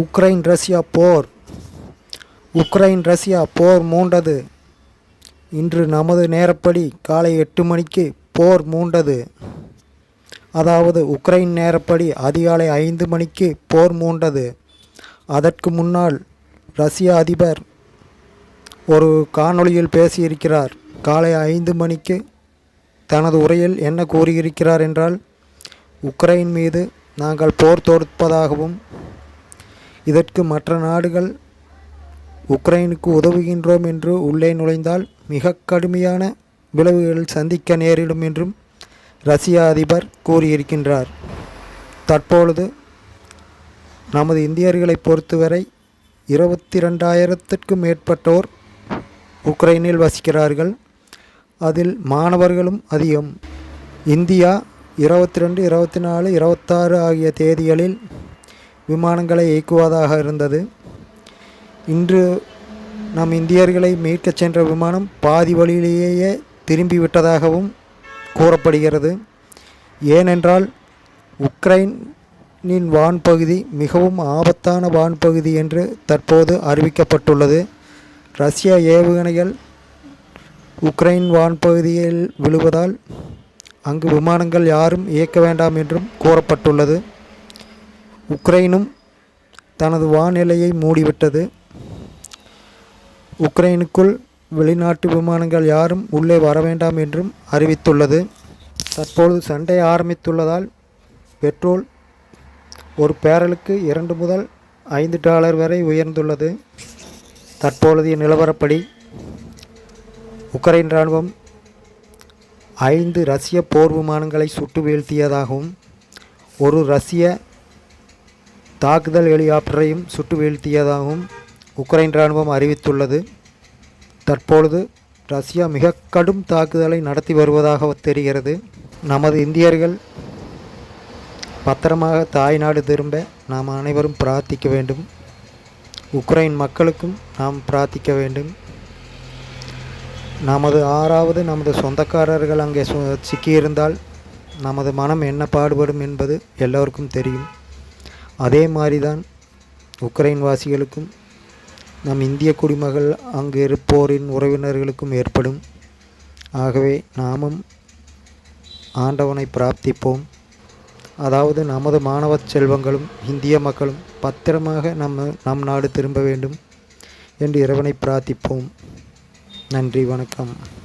Ukraine Russia போர். Ukraine Russia போர் மூண்டது. இன்று நமது நேரப்படி காலை எட்டு மணிக்கு போர் மூண்டது. அதாவது உக்ரைன் நேரப்படி அதிகாலை ஐந்து மணிக்கு போர் மூண்டது. அதற்கு முன்னால் ரஷ்ய அதிபர் ஒரு காணொளியில் பேசியிருக்கிறார். காலை ஐந்து மணிக்கு தனது உரையில் என்ன கூறியிருக்கிறார் என்றால் உக்ரைன் மீது நாங்கள் போர் தொடுப்பதாகவும் இதற்கு மற்ற நாடுகள் உக்ரைனுக்கு உதவுகின்றோம் என்று உள்ளே நுழைந்தால் மிக கடுமையான விளைவுகள் சந்திக்க நேரிடும் என்றும் ரஷ்ய அதிபர் கூறியிருக்கின்றார். தற்பொழுது நமது இந்தியர்களை பொறுத்தவரை இருபத்தி ரெண்டாயிரத்திற்கும் மேற்பட்டோர் உக்ரைனில் வசிக்கிறார்கள். அதில் மாணவர்களும் அதிகம். இந்தியா இருபத்தி ரெண்டு இருபத்தி நாலு இருபத்தாறு ஆகிய தேதிகளில் விமானங்களை இயக்குவதாக இருந்தது. இன்று நம் இந்தியர்களை மீட்கச் சென்ற விமானம் பாதி வழியிலேயே திரும்பிவிட்டதாகவும் கூறப்படுகிறது. ஏனென்றால் உக்ரைனின் வான்பகுதி மிகவும் ஆபத்தான வான்பகுதி என்று தற்போது அறிவிக்கப்பட்டுள்ளது. ரஷ்ய ஏவுகணைகள் உக்ரைன் வான்பகுதியில் விழுவதால் அங்கு விமானங்கள் யாரும் இயக்க வேண்டாம் என்றும் கூறப்பட்டுள்ளது. உக்ரைனும் தனது வானிலையை மூடிவிட்டது. உக்ரைனுக்குள் வெளிநாட்டு விமானங்கள் யாரும் உள்ளே வர வேண்டாம் என்றும் அறிவித்துள்ளது. தற்பொழுது சண்டை ஆரம்பித்துள்ளதால் பெட்ரோல் ஒரு பேரலுக்கு இரண்டு முதல் ஐந்து டாலர் வரை உயர்ந்துள்ளது. தற்பொழுதைய நிலவரப்படி உக்ரைன் இராணுவம் ஐந்து ரஷ்ய போர் விமானங்களை சுட்டு வீழ்த்தியதாகவும் ஒரு ரஷ்ய தாக்குதல் ஹெலிகாப்டரையும் சுட்டு வீழ்த்தியதாகவும் உக்ரைன் இராணுவம் அறிவித்துள்ளது. தற்பொழுது ரஷ்யா மிக கடும் தாக்குதலை நடத்தி வருவதாக தெரிகிறது. நமது இந்தியர்கள் பத்திரமாக தாய்நாடு திரும்ப நாம் அனைவரும் பிரார்த்திக்க வேண்டும். உக்ரைன் மக்களுக்கும் நாம் பிரார்த்திக்க வேண்டும். நமது ஆறாவது நமது சொந்தக்காரர்கள் அங்கே சு- சிக்கியிருந்தால் நமது மனம் என்ன பாடுபடும் என்பது எல்லோருக்கும் தெரியும். அதே மாதிரி தான் உக்ரைன் வாசிகளுக்கும் நம் இந்திய குடிமகள் அங்கு இருப்போரின் உறவினர்களுக்கும் ஏற்படும். ஆகவே நாமும் ஆண்டவனை பிரார்த்திப்போம். அதாவது நமது மாணவ செல்வங்களும் இந்திய மக்களும் பத்திரமாக நம்ம நம் நாடு திரும்ப வேண்டும் என்று இறைவனை பிரார்த்திப்போம். நன்றி வணக்கம்.